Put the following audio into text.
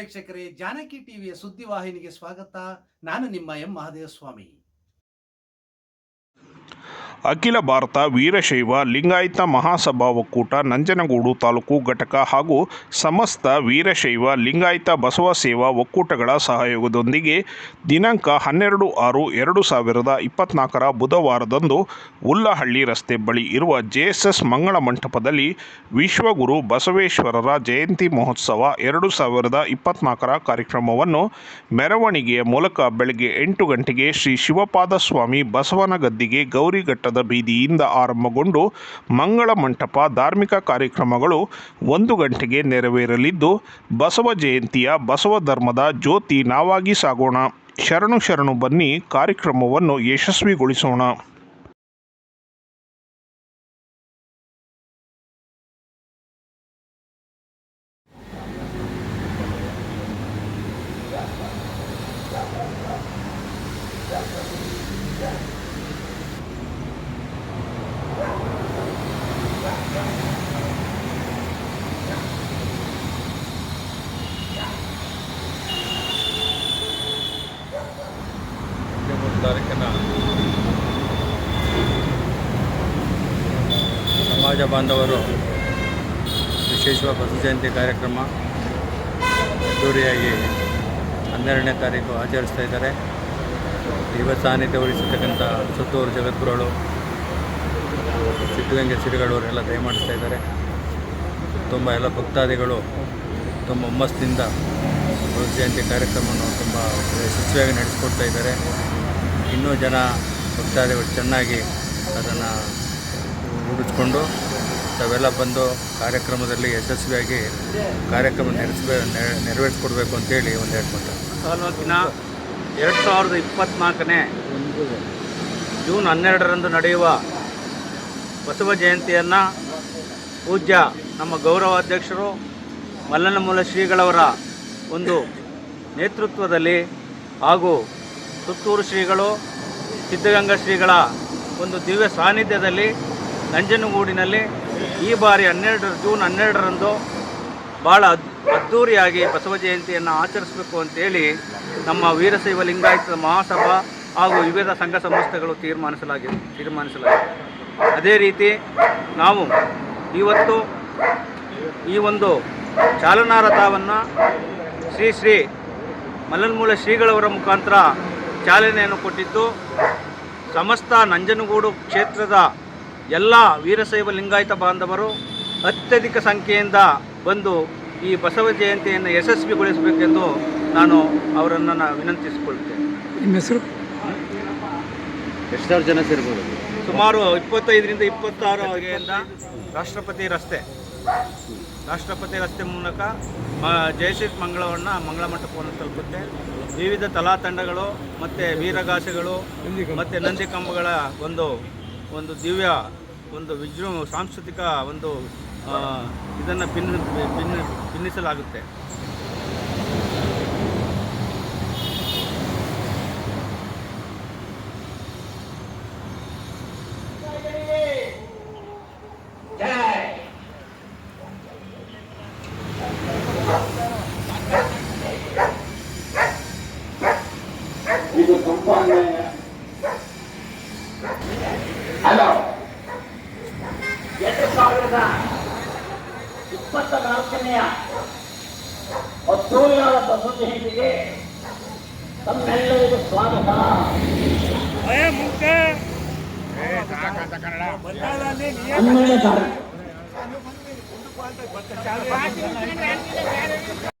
ವೀಕ್ಷಕರೇ ಜಾನಕಿ ಟಿವಿಯ ಸುದ್ದಿವಾಹಿನಿಗೆ ಸ್ವಾಗತ. ನಾನು ನಿಮ್ಮ ಎಂ. ಮಹದೇವಸ್ವಾಮಿ. ಅಖಿಲ ಭಾರತ ವೀರಶೈವ ಲಿಂಗಾಯತ ಮಹಾಸಭಾ ಒಕ್ಕೂಟ ನಂಜನಗೂಡು ತಾಲೂಕು ಘಟಕ ಹಾಗೂ ಸಮಸ್ತ ವೀರಶೈವ ಲಿಂಗಾಯತ ಬಸವ ಸೇವಾ ಒಕ್ಕೂಟಗಳ ಸಹಯೋಗದೊಂದಿಗೆ ದಿನಾಂಕ ಹನ್ನೆರಡು ಆರು ಎರಡು ಸಾವಿರದ ಇಪ್ಪತ್ನಾಲ್ಕರ ಬುಧವಾರದಂದು ಉಲ್ಲಹಳ್ಳಿ ರಸ್ತೆ ಬಳಿ ಇರುವ ಜೆಎಸ್ಎಸ್ ಮಂಗಳ ಮಂಟಪದಲ್ಲಿ ವಿಶ್ವಗುರು ಬಸವೇಶ್ವರರ ಜಯಂತಿ ಮಹೋತ್ಸವ ಎರಡು ಸಾವಿರದ ಇಪ್ಪತ್ನಾಲ್ಕರ ಕಾರ್ಯಕ್ರಮವನ್ನು ಮೆರವಣಿಗೆಯ ಮೂಲಕ ಬೆಳಗ್ಗೆ ಎಂಟು ಗಂಟೆಗೆ ಶ್ರೀ ಶಿವಪಾದ ಸ್ವಾಮಿ ಬಸವನ ಗದ್ದಿಗೆ ಗೌರಿಘಟ್ಟದ ಬೀದಿಯಿಂದ ಆರಂಭಗೊಂಡು ಮಂಗಳ ಮಂಟಪ, ಧಾರ್ಮಿಕ ಕಾರ್ಯಕ್ರಮಗಳು ಒಂದು ಗಂಟೆಗೆ ನೆರವೇರಲಿದ್ದು, ಬಸವ ಜಯಂತಿಯ ಬಸವ ಧರ್ಮದ ಜ್ಯೋತಿ ನಾವಾಗಿ ಸಾಗೋಣ. ಶರಣು ಶರಣು ಬನ್ನಿ, ಕಾರ್ಯಕ್ರಮವನ್ನು ಯಶಸ್ವಿಗೊಳಿಸೋಣ. ಸಮಾಜ ಬಾಂಧವರು ವಿಶೇಷ ಬಸವ ಜಯಂತಿ ಕಾರ್ಯಕ್ರಮ ಅದ್ದೂರಿಯಾಗಿ ಹನ್ನೆರಡನೇ ತಾರೀಕು ಆಚರಿಸ್ತಾ ಇದ್ದಾರೆ. ಯುವ ಸಾನ್ನಿಧ್ಯ ವಹಿಸಿರ್ತಕ್ಕಂಥ ಸುತ್ತೂರು ಜಗದ್ಗುರುಗಳು, ಸಿದ್ಧಗಂಗೆ ಶ್ರೀಗಳವರೆಲ್ಲ ದಯಮಾಡಿಸ್ತಾ ಇದ್ದಾರೆ. ತುಂಬ ಎಲ್ಲ ಭಕ್ತಾದಿಗಳು ತುಂಬ ಹುಮ್ಮಸ್ಸಿನಿಂದ ಬಸವ ಜಯಂತಿ ಕಾರ್ಯಕ್ರಮವನ್ನು ತುಂಬ ಯಶಸ್ವಿಯಾಗಿ ನಡೆಸಿಕೊಡ್ತಾ ಇದ್ದಾರೆ. ಇನ್ನೂ ಜನ ಭಕ್ತಾದಿಗಳು ಚೆನ್ನಾಗಿ ಅದನ್ನು ರೂಢಿಸ್ಕೊಂಡು ತಾವೆಲ್ಲ ಬಂದು ಕಾರ್ಯಕ್ರಮದಲ್ಲಿ ಯಶಸ್ವಿಯಾಗಿ ಕಾರ್ಯಕ್ರಮ ನೆರೆಸ್ಬೇ ನೆರವೇರಿಸ್ಕೊಡ್ಬೇಕು ಅಂತೇಳಿ ಒಂದು ಹೇಳ್ಕೊತಾರೆ ತಾಲೂಕಿನ ಎರಡು ಸಾವಿರದ ಇಪ್ಪತ್ತ್ನಾಲ್ಕನೇ ಜೂನ್ ಹನ್ನೆರಡರಂದು ನಡೆಯುವ ಬಸವ ಜಯಂತಿಯನ್ನು ಪೂಜ್ಯ ನಮ್ಮ ಗೌರವಾಧ್ಯಕ್ಷರು ಮಲ್ಲನಮೂಲ ಶ್ರೀಗಳವರ ಒಂದು ನೇತೃತ್ವದಲ್ಲಿ ಹಾಗೂ ಸುತ್ತೂರು ಶ್ರೀಗಳು, ಸಿದ್ಧಗಂಗಾ ಶ್ರೀಗಳ ಒಂದು ದಿವ್ಯ ಸಾನ್ನಿಧ್ಯದಲ್ಲಿ ನಂಜನಗೂಡಿನಲ್ಲಿ ಈ ಬಾರಿ ಹನ್ನೆರಡು, ಜೂನ್ ಹನ್ನೆರಡರಂದು ಭಾಳ ಅದ್ ಅದ್ಧೂರಿಯಾಗಿ ಬಸವ ಜಯಂತಿಯನ್ನು ಆಚರಿಸಬೇಕು ಅಂತೇಳಿ ನಮ್ಮ ವೀರಶೈವ ಲಿಂಗಾಯತ ಮಹಾಸಭಾ ಹಾಗೂ ವಿವಿಧ ಸಂಘ ಸಂಸ್ಥೆಗಳು ತೀರ್ಮಾನಿಸಲಾಗಿದೆ ತೀರ್ಮಾನಿಸಲಾಗಿದೆ. ಅದೇ ರೀತಿ ನಾವು ಇವತ್ತು ಈ ಒಂದು ಚಾಲನಾ ರಥವನ್ನು ಶ್ರೀ ಶ್ರೀ ಮಲ್ಲನ್ಮೂಲ ಶ್ರೀಗಳವರ ಮುಖಾಂತರ ಚಾಲನೆಯನ್ನು ಕೊಟ್ಟಿದ್ದು ಸಮಸ್ತ ನಂಜನಗೂಡು ಕ್ಷೇತ್ರದ ಎಲ್ಲ ವೀರಶೈವ ಲಿಂಗಾಯತ ಬಾಂಧವರು ಅತ್ಯಧಿಕ ಸಂಖ್ಯೆಯಿಂದ ಬಂದು ಈ ಬಸವ ಜಯಂತಿಯನ್ನು ಯಶಸ್ವಿಗೊಳಿಸಬೇಕೆಂದು ನಾನು ಅವರನ್ನು ನಾನು ವಿನಂತಿಸಿಕೊಳ್ತೇನೆ. ನಿಮ್ಮ ಹೆಸರು? ಎಷ್ಟು ಜನ ಸೇರ್ಬೋದು? ಸುಮಾರು ಇಪ್ಪತ್ತೈದರಿಂದ ಇಪ್ಪತ್ತಾರು ಬಗೆಯಿಂದ ರಾಷ್ಟ್ರಪತಿ ರಸ್ತೆ. ರಾಷ್ಟ್ರಪತಿ ರಸ್ತೆ ಮೂಲಕ ಜಯಶ್ರೀ ಮಂಗಳವನ್ನು ಮಂಗಳ ಮಂಟಪವನ್ನು ತಲುಪುತ್ತೆ. ವಿವಿಧ ತಲಾತಂಡಗಳು ಮತ್ತು ವೀರಗಾಸೆಗಳು ಮತ್ತು ನಂದಿ ಕಂಬಗಳ ಒಂದು ಒಂದು ದಿವ್ಯ ಒಂದು ವಿಜೃಂಭ ಸಾಂಸ್ಕೃತಿಕ ಒಂದು ಇದನ್ನು ಭಿನ್ನ ಭಿನ್ನ ಭಿನ್ನಿಸಲಾಗುತ್ತೆ. ಇದು ಸಂಪಾದನೆ ಹಲೋ ಎರಡು ಸಾವಿರದ ಇಪ್ಪತ್ತ ನಾಲ್ಕನೆಯ ಅದ್ದೂರಿಯಾದ ಬಸವ ಜಯಂತಿಗೆ ತಮ್ಮೆಲ್ಲರಿಗೂ ಸ್ವಾಗತ ಹನ್ನೆರಡನೇ ತಾರೀಕು